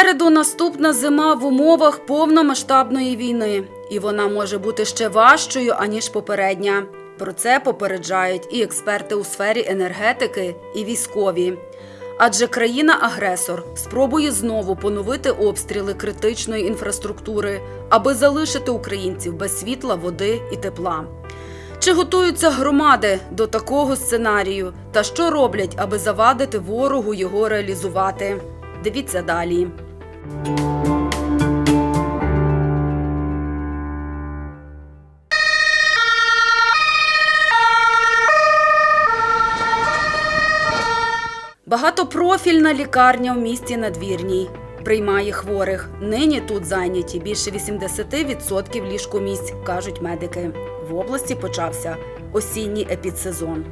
Попереду наступна зима в умовах повномасштабної війни, і вона може бути ще важчою аніж попередня. Про це попереджають і експерти у сфері енергетики, і військові. Адже країна-агресор спробує знову поновити обстріли критичної інфраструктури, аби залишити українців без світла, води і тепла. Чи готуються громади до такого сценарію? Та що роблять, аби завадити ворогу його реалізувати? Дивіться далі. Багатопрофільна лікарня в місті Надвірній. Приймає хворих. Нині тут зайняті більше 80% ліжкомісць, кажуть медики. В області почався осінній епідсезон.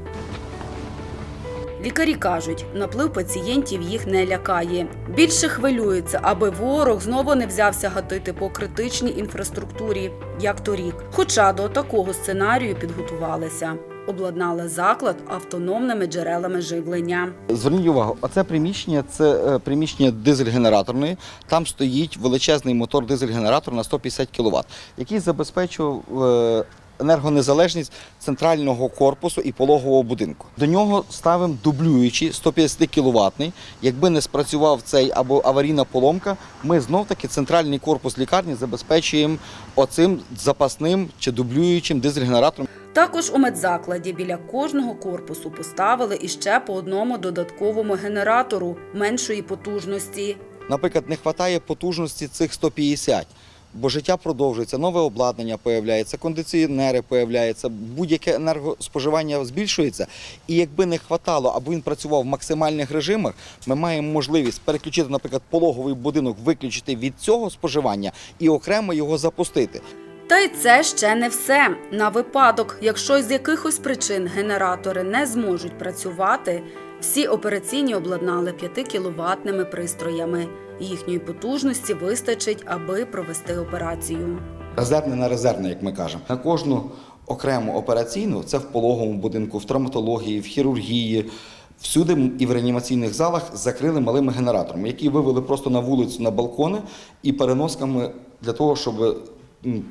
Лікарі кажуть, наплив пацієнтів їх не лякає. Більше хвилюються, аби ворог знову не взявся гатити по критичній інфраструктурі, як торік. Хоча до такого сценарію підготувалися. Обладнали заклад автономними джерелами живлення. Зверніть увагу, оце приміщення це е, приміщення дизель-генераторної. Там стоїть величезний мотор дизель-генератор на 150 кВт, який забезпечував е, енергонезалежність центрального корпусу і пологового будинку. До нього ставимо дублюючий 150 кВт. Якби не спрацював цей або аварійна поломка, ми знов таки центральний корпус лікарні забезпечуємо оцим запасним чи дублюючим дизель-генератором. Також у медзакладі біля кожного корпусу поставили іще по одному додатковому генератору меншої потужності. Наприклад, не вистачає потужності цих 150, бо життя продовжується, нове обладнання появляється, кондиціонери появляються, будь-яке енергоспоживання збільшується. І якби не вистачало, або він працював в максимальних режимах, ми маємо можливість переключити, наприклад, пологовий будинок, виключити від цього споживання і окремо його запустити. Та й це ще не все. На випадок, якщо з якихось причин генератори не зможуть працювати, всі операційні обладнали 5 кіловатними пристроями. Їхньої потужності вистачить, аби провести операцію. Резервне на резервне, як ми кажемо. На кожну окрему операційну, це в пологовому будинку, в травматології, в хірургії. Всюди і в реанімаційних залах закрили малими генераторами, які вивели просто на вулицю на балкони і переносками для того, щоб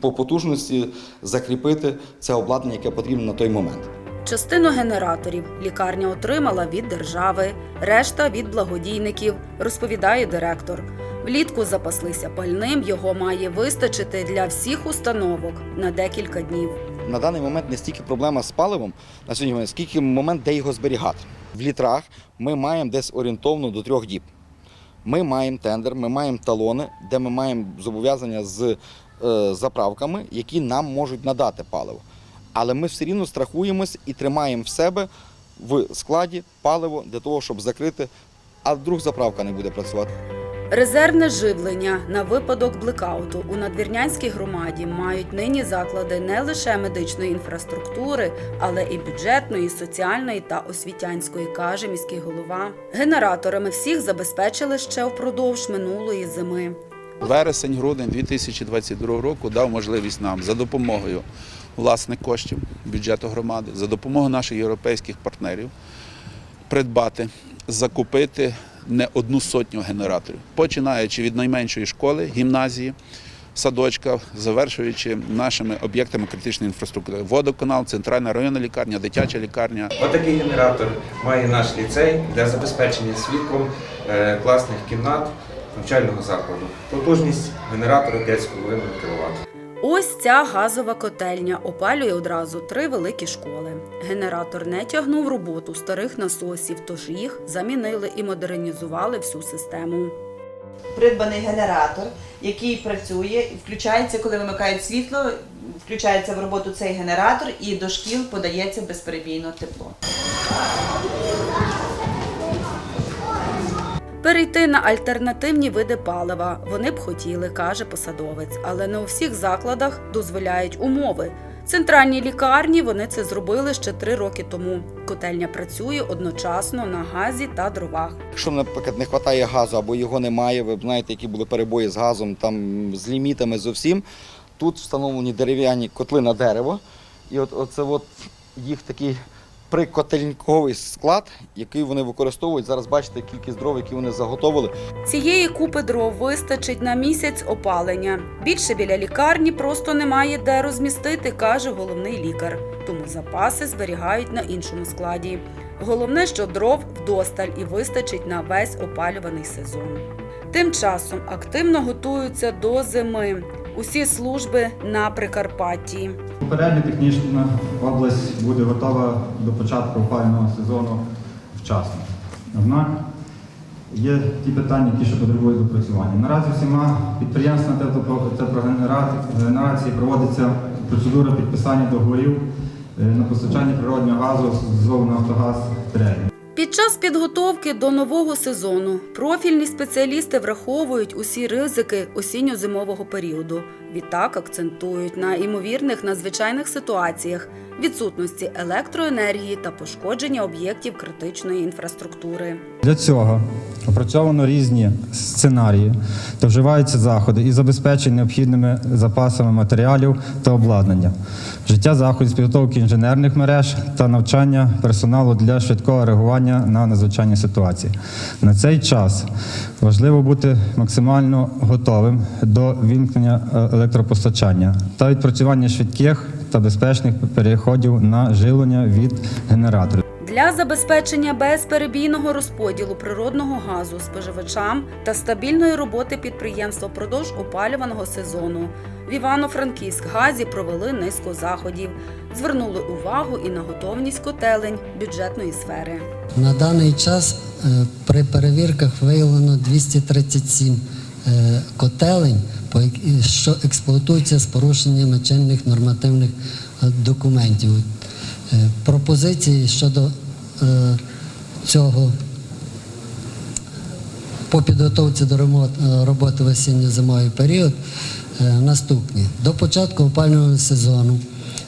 по потужності закріпити це обладнання, яке потрібно на той момент. Частину генераторів лікарня отримала від держави, решта від благодійників, розповідає директор. Влітку запаслися пальним, його має вистачити для всіх установок на декілька днів. На даний момент не стільки проблема з паливом на сьогодні, скільки момент, де його зберігати. В літрах ми маємо десь орієнтовно до трьох діб. Ми маємо тендер, ми маємо талони, де ми маємо зобов'язання з е, заправками, які нам можуть надати паливо. Але ми все рівно страхуємось і тримаємо в себе в складі паливо для того, щоб закрити, а вдруг заправка не буде працювати. Резервне живлення на випадок блекауту у надвірнянській громаді мають нині заклади не лише медичної інфраструктури, але і бюджетної, соціальної та освітянської, каже міський голова. Генераторами всіх забезпечили ще впродовж минулої зими. Вересень-грудень 2022 року дав можливість нам за допомогою власних коштів бюджету громади, за допомогою наших європейських партнерів придбати, закупити не одну сотню генераторів, починаючи від найменшої школи, гімназії, садочка, завершуючи нашими об'єктами критичної інфраструктури. Водоканал, центральна районна лікарня, дитяча лікарня. Отакий генератор має наш ліцей для забезпечення світлом е, класних кімнат навчального закладу. Потужність генератора 5,5 кВт. Ось ця газова котельня опалює одразу три великі школи. Генератор не тягнув роботу старих насосів, тож їх замінили і модернізували всю систему. придбаний генератор, який працює включається, коли вимикають світло, включається в роботу цей генератор і до шкіл подається безперебійно тепло. Перейти на альтернативні види палива вони б хотіли, каже посадовець, але не у всіх закладах дозволяють умови. Центральній лікарні вони це зробили ще три роки тому. Котельня працює одночасно на газі та дровах. Якщо, наприклад, не вистачає газу або його немає, ви знаєте, які були перебої з газом, там з лімітами, з усім. Тут встановлені дерев'яні котли на дерево. І от оце от їх такий прикотельниковий склад, який вони використовують. Зараз бачите кількість дров, які вони заготовили. Цієї купи дров вистачить на місяць опалення. Більше біля лікарні просто немає де розмістити, каже головний лікар. Тому запаси зберігають на іншому складі. Головне, що дров вдосталь і вистачить на весь опалюваний сезон. Тим часом активно готуються до зими. Усі служби на Прикарпатті. Попередньо технічна область буде готова до початку опалювального сезону вчасно. Однак є ті питання, які ще потребують допрацювання. Наразі всіма підприємствами теплогенерації проводиться процедура підписання договорів е, на постачання природнього газу з ЗОВ «Нафтогаз Трейд». Під час підготовки до нового сезону профільні спеціалісти враховують усі ризики осінньо-зимового періоду. Відтак акцентують на імовірних надзвичайних ситуаціях, відсутності електроенергії та пошкодження об'єктів критичної інфраструктури. Для цього опрацьовано різні сценарії та вживаються заходи і забезпечені необхідними запасами матеріалів та обладнання, життя заходів з підготовки інженерних мереж та навчання персоналу для швидкого реагування на надзвичайні ситуації. На цей час важливо бути максимально готовим до вімкнення е, електропостачання та відпрацювання швидких та безпечних переходів на живлення від генераторів. Для забезпечення безперебійного розподілу природного газу споживачам та стабільної роботи підприємства впродовж опалюваного сезону в Івано-Франківськ газі провели низку заходів, звернули увагу і на готовність котелень бюджетної сфери. На даний час е, при перевірках виявлено 237 е, котелень, як- що експлуатуються з порушеннями чинних нормативних е, документів. Е, Пропозиції щодо е, цього по підготовці до е, роботи в осінньо-зимовий період е, наступні. До початку опалювального сезону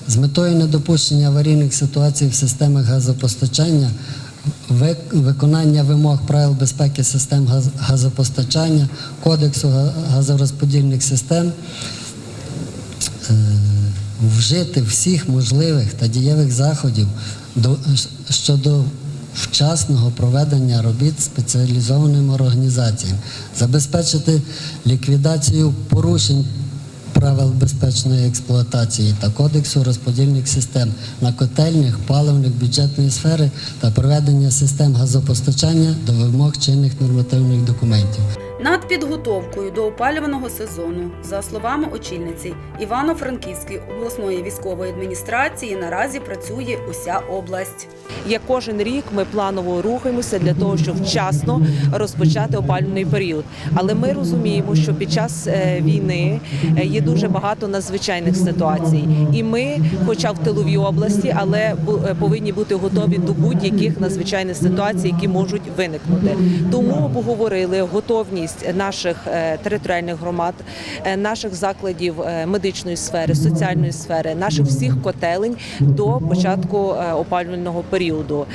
з метою недопущення аварійних ситуацій в системах газопостачання, виконання вимог правил безпеки систем газопостачання, Кодексу газорозподільних систем е, вжити всіх можливих та дієвих заходів до, щодо вчасного проведення робіт спеціалізованим організаціям, забезпечити ліквідацію порушень правил безпечної експлуатації та кодексу розподільних систем на котельнях, паливних, бюджетної сфери та проведення систем газопостачання до вимог чинних нормативних документів. Над підготовкою до опалюваного сезону, за словами очільниці Івано-Франківської обласної військової адміністрації, наразі працює уся область. Як кожен рік ми планово рухаємося для того, щоб вчасно розпочати опалювальний період. Але ми розуміємо, що під час е, війни е, є дуже багато надзвичайних ситуацій, і ми, хоча в тиловій області, але е, повинні бути готові до будь-яких надзвичайних ситуацій, які можуть виникнути. Тому обговорили готовність наших е, територіальних громад, е, наших закладів е, медичної сфери, соціальної сфери, наших всіх котелень до початку опалювального періоду.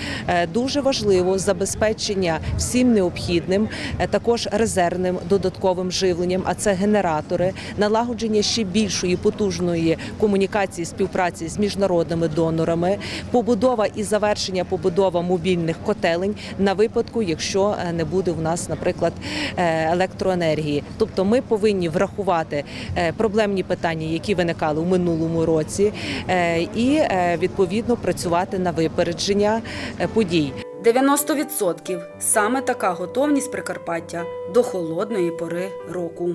Дуже важливо забезпечення всім необхідним, також резервним додатковим живленням, а це генератори, налагодження ще більшої потужної комунікації, співпраці з міжнародними донорами, побудова і завершення побудова мобільних котелень на випадку, якщо не буде в нас, наприклад, електроенергії. Тобто, ми повинні врахувати е, проблемні питання, які виникали у минулому році, е, і е, відповідно працювати на випередження подій. 90% – саме така готовність Прикарпаття до холодної пори року.